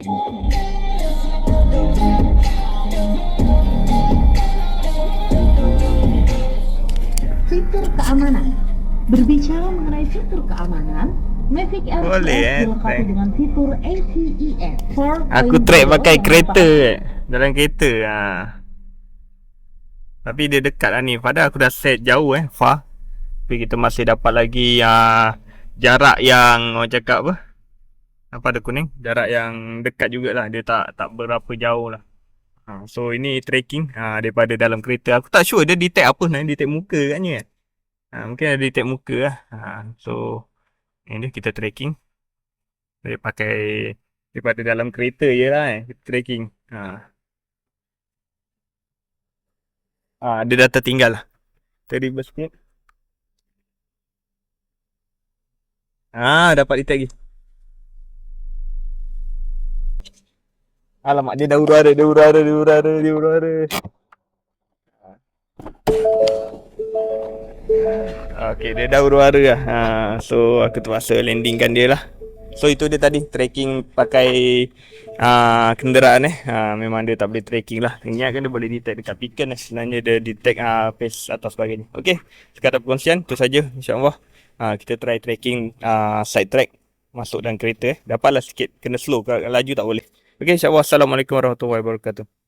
Fitur keamanan. Berbicara mengenai fitur keamanan, Mavic Air Boleh, eh, dilengkapi dengan fitur ACES. Aku track pakai kereta eh. Dalam kereta ha. Tapi dia dekat lah ni Padahal aku dah set jauh eh Far Tapi kita masih dapat lagi uh, Jarak yang Orang cakap apa Apa ada kuning Jarak yang dekat jugalah Dia tak tak berapa jauh lah ha, So ini tracking ha, Daripada dalam kereta Aku tak sure dia detect apa sebenarnya Detect muka katnya kan ha, Mungkin ada detect muka lah ha, So Ini kita tracking Dia pakai Daripada dalam kereta je lah eh Kita tracking ha. Ah, dia dah tertinggal lah. Tadi sikit. Ah, dapat detect lagi. Alamak, dia dah huru-hara, dia huru-hara, dia huru-hara, dia huru-hara. Okay, dia dah huru-hara lah. Ha, so, aku terpaksa landingkan dia lah. So, itu dia tadi, tracking pakai uh, kenderaan eh. Uh, memang dia tak boleh tracking lah. Ingatkan dia boleh detect dekat beacon eh. Sebenarnya dia detect uh, face atau sebagainya. Okay, sekadar perkongsian, tu saja insyaAllah. Uh, kita try tracking uh, side track masuk dalam kereta eh. Dapatlah sikit, kena slow, kalau laju tak boleh. Okay, insyaAllah. Assalamualaikum warahmatullahi wabarakatuh.